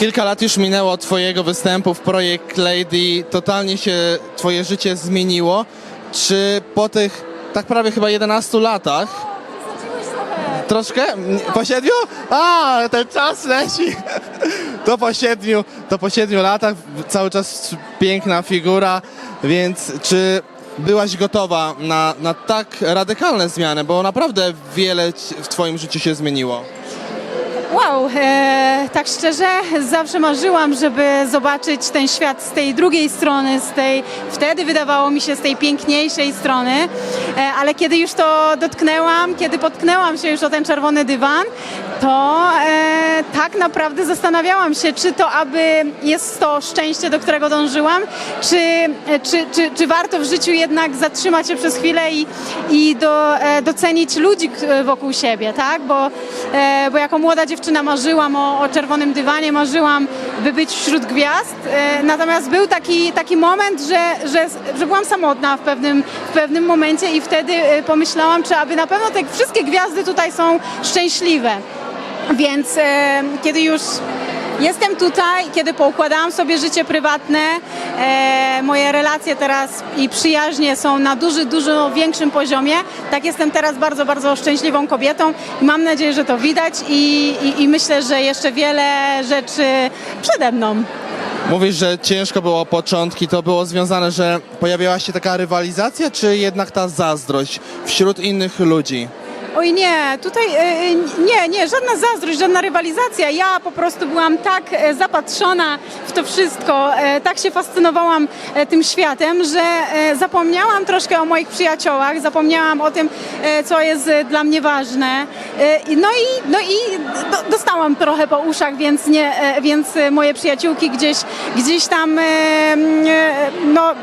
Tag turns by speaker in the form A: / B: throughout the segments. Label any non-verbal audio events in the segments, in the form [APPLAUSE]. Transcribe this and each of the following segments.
A: Kilka lat już minęło od Twojego występu w Projekt Lady. Totalnie się Twoje życie zmieniło. Czy po tych tak prawie chyba 11 latach Troszkę? Po siedmiu? A, ten czas leci. [LAUGHS] To po siedmiu, to po siedmiu latach cały czas piękna figura, więc czy byłaś gotowa na, na tak radykalne zmiany, bo naprawdę wiele w twoim życiu się zmieniło.
B: Wow, e, tak szczerze, zawsze marzyłam, żeby zobaczyć ten świat z tej drugiej strony, z tej, wtedy wydawało mi się z tej piękniejszej strony, ale kiedy już to dotknęłam, kiedy potknęłam się już o ten czerwony dywan, to e, tak naprawdę zastanawiałam się, czy to aby jest to szczęście, do którego dążyłam, czy, e, czy, czy, czy warto w życiu jednak zatrzymać się przez chwilę i, i do, e, docenić ludzi k- wokół siebie, tak? Bo, e, bo jako młoda dziewczyna marzyłam o, o czerwonym dywanie, marzyłam, by być wśród gwiazd. E, natomiast był taki, taki moment, że, że, że byłam samotna w pewnym, w pewnym momencie i wtedy e, pomyślałam, czy aby na pewno te wszystkie gwiazdy tutaj są szczęśliwe. Więc e, kiedy już jestem tutaj, kiedy poukładałam sobie życie prywatne, e, moje relacje teraz i przyjaźnie są na duży, dużo większym poziomie, tak jestem teraz bardzo, bardzo szczęśliwą kobietą mam nadzieję, że to widać i, i, i myślę, że jeszcze wiele rzeczy przede mną.
A: Mówisz, że ciężko było początki, to było związane, że pojawiała się taka rywalizacja, czy jednak ta zazdrość wśród innych ludzi?
B: Oj nie, tutaj e, nie, nie, żadna zazdrość, żadna rywalizacja. Ja po prostu byłam tak e, zapatrzona w to wszystko, e, tak się fascynowałam e, tym światem, że e, zapomniałam troszkę o moich przyjaciołach, zapomniałam o tym, e, co jest e, dla mnie ważne. E, No i, no i do, dostałam trochę po uszach, więc, nie, e, więc e, moje przyjaciółki gdzieś, gdzieś tam e, e, no,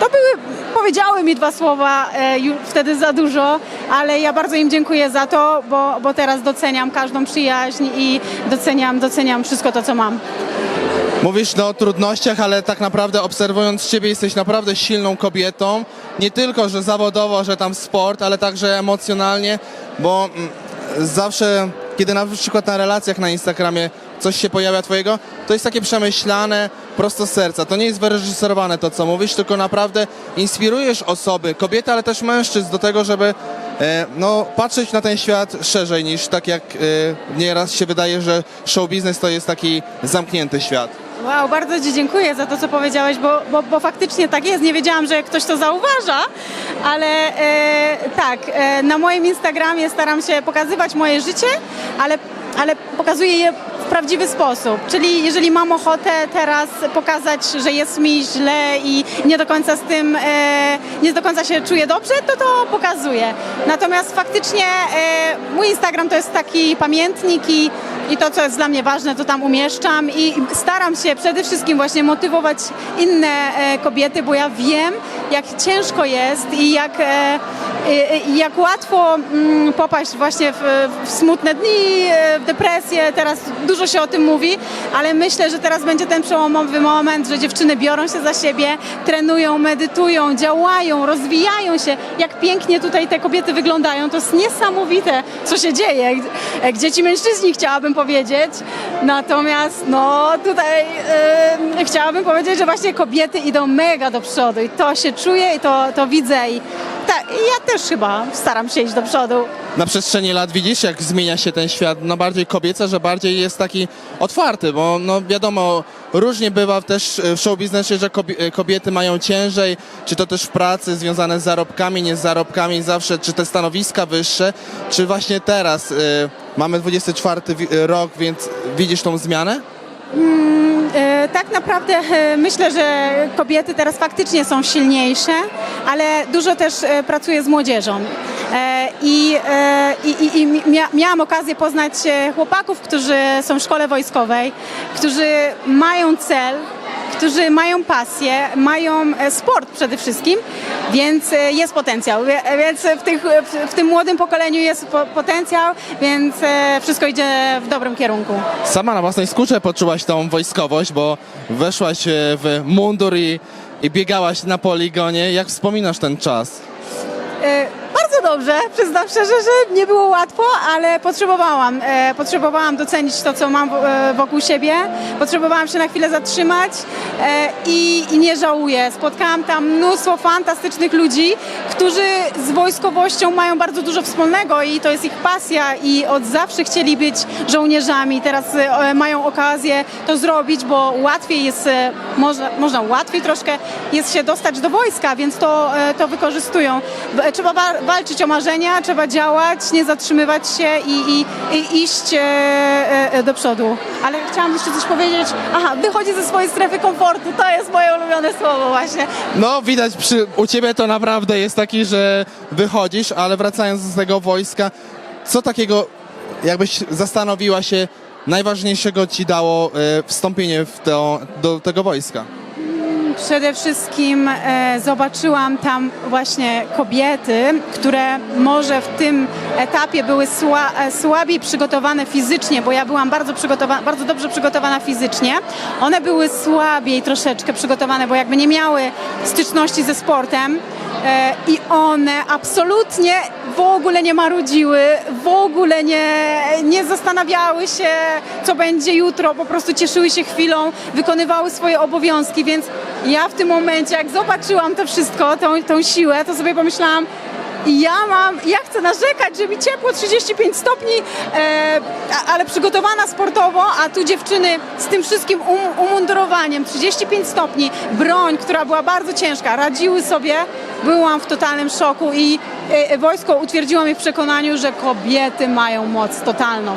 B: to były, powiedziały mi dwa słowa e, wtedy za dużo, ale ja bardzo im dziękuję za to, bo, bo teraz doceniam każdą przyjaźń i doceniam, doceniam wszystko to, co mam.
A: Mówisz no, o trudnościach, ale tak naprawdę obserwując Ciebie jesteś naprawdę silną kobietą. Nie tylko, że zawodowo, że tam sport, ale także emocjonalnie, bo mm, zawsze, kiedy na przykład na relacjach na Instagramie coś się pojawia Twojego, to jest takie przemyślane, prosto z serca. To nie jest wyreżyserowane to, co mówisz, tylko naprawdę inspirujesz osoby, kobiety, ale też mężczyzn do tego, żeby no, patrzeć na ten świat szerzej niż tak jak e, nieraz się wydaje, że show biznes to jest taki zamknięty świat.
B: Wow, bardzo Ci dziękuję za to, co powiedziałeś, bo, bo, bo faktycznie tak jest. Nie wiedziałam, że ktoś to zauważa, ale e, tak, e, na moim Instagramie staram się pokazywać moje życie, ale, ale pokazuję je w prawdziwy sposób. Czyli jeżeli mam ochotę teraz pokazać, że jest mi źle i nie do końca z tym, e, nie do końca się czuję dobrze, to to pokazuję. Natomiast faktycznie e, mój Instagram to jest taki pamiętnik i i to, co jest dla mnie ważne, to tam umieszczam i staram się przede wszystkim właśnie motywować inne e, kobiety, bo ja wiem, jak ciężko jest i jak, e, e, jak łatwo mm, popaść właśnie w, w smutne dni, w depresję. Teraz dużo się o tym mówi, ale myślę, że teraz będzie ten przełomowy moment, że dziewczyny biorą się za siebie, trenują, medytują, działają, rozwijają się. Jak pięknie tutaj te kobiety wyglądają, to jest niesamowite, co się dzieje. Gdzie ci mężczyźni, chciałabym powiedzieć. Natomiast no tutaj e, chciałabym powiedzieć, że właśnie kobiety idą mega do przodu i to się czuje i to, to widzę i i ja też chyba staram się iść do przodu.
A: na przestrzeni lat widzisz, jak zmienia się ten świat, no bardziej kobiecy, że bardziej jest taki otwarty, bo no wiadomo, różnie bywa też w show biznesie, że kobie- kobiety mają ciężej, czy to też w pracy związane z zarobkami, nie z zarobkami zawsze, czy te stanowiska wyższe, czy właśnie teraz y, mamy 24 wi- rok, więc widzisz tą zmianę?
B: E, Tak naprawdę e, myślę, że kobiety teraz faktycznie są silniejsze, ale dużo też e, pracuję z młodzieżą. E, I, e, i, i mia, miałam okazję poznać e, chłopaków, którzy są w szkole wojskowej, którzy mają cel, którzy mają pasję, mają e, sport przede wszystkim, więc e, jest potencjał. Więc w, tych, w, tym młodym pokoleniu jest po, potencjał, więc e, wszystko idzie w dobrym kierunku.
A: Sama na własnej skórze poczułaś tą wojskowość, bo weszłaś w mundur i, i biegałaś na poligonie. Jak wspominasz ten czas?
B: E, dobrze. Przyznam szczerze, że nie było łatwo, ale potrzebowałam. E, potrzebowałam docenić to, co mam e, wokół siebie. Potrzebowałam się na chwilę zatrzymać e, i, i nie żałuję. Spotkałam tam mnóstwo fantastycznych ludzi, którzy z wojskowością mają bardzo dużo wspólnego i to jest ich pasja i od zawsze chcieli być żołnierzami. Teraz e, mają okazję to zrobić, bo łatwiej jest, e, można, można łatwiej troszkę jest się dostać do wojska, więc to, e, to wykorzystują. W- Trzeba wa- walczyć o marzenia, trzeba działać, nie zatrzymywać się i, i, i iść e, e, do przodu. Ale chciałam jeszcze coś powiedzieć. Aha, wychodzi ze swojej strefy komfortu. To jest moje ulubione słowo właśnie.
A: No widać przy, u ciebie to naprawdę jest taki, że wychodzisz, ale wracając do tego wojska, co takiego, jakbyś zastanowiła się, najważniejszego ci dało e, wstąpienie w to, do tego wojska?
B: Przede wszystkim e, zobaczyłam tam właśnie kobiety, które może w tym etapie były sła, e, słabiej przygotowane fizycznie, bo ja byłam bardzo, przygotowa- bardzo dobrze przygotowana fizycznie. One były słabiej troszeczkę przygotowane, bo jakby nie miały styczności ze sportem. E, I one absolutnie w ogóle nie marudziły, w ogóle nie, nie zastanawiały się, co będzie jutro, po prostu cieszyły się chwilą, wykonywały swoje obowiązki, więc ja w tym momencie, jak zobaczyłam to wszystko, tą, tą siłę, to sobie pomyślałam, ja mam, ja chcę narzekać, że mi ciepło 35 stopni, e, ale przygotowana sportowo, a tu dziewczyny z tym wszystkim um, umundurowaniem, 35 stopni, broń, która była bardzo ciężka, radziły sobie, byłam w totalnym szoku i e, wojsko utwierdziło mnie w przekonaniu, że kobiety mają moc totalną.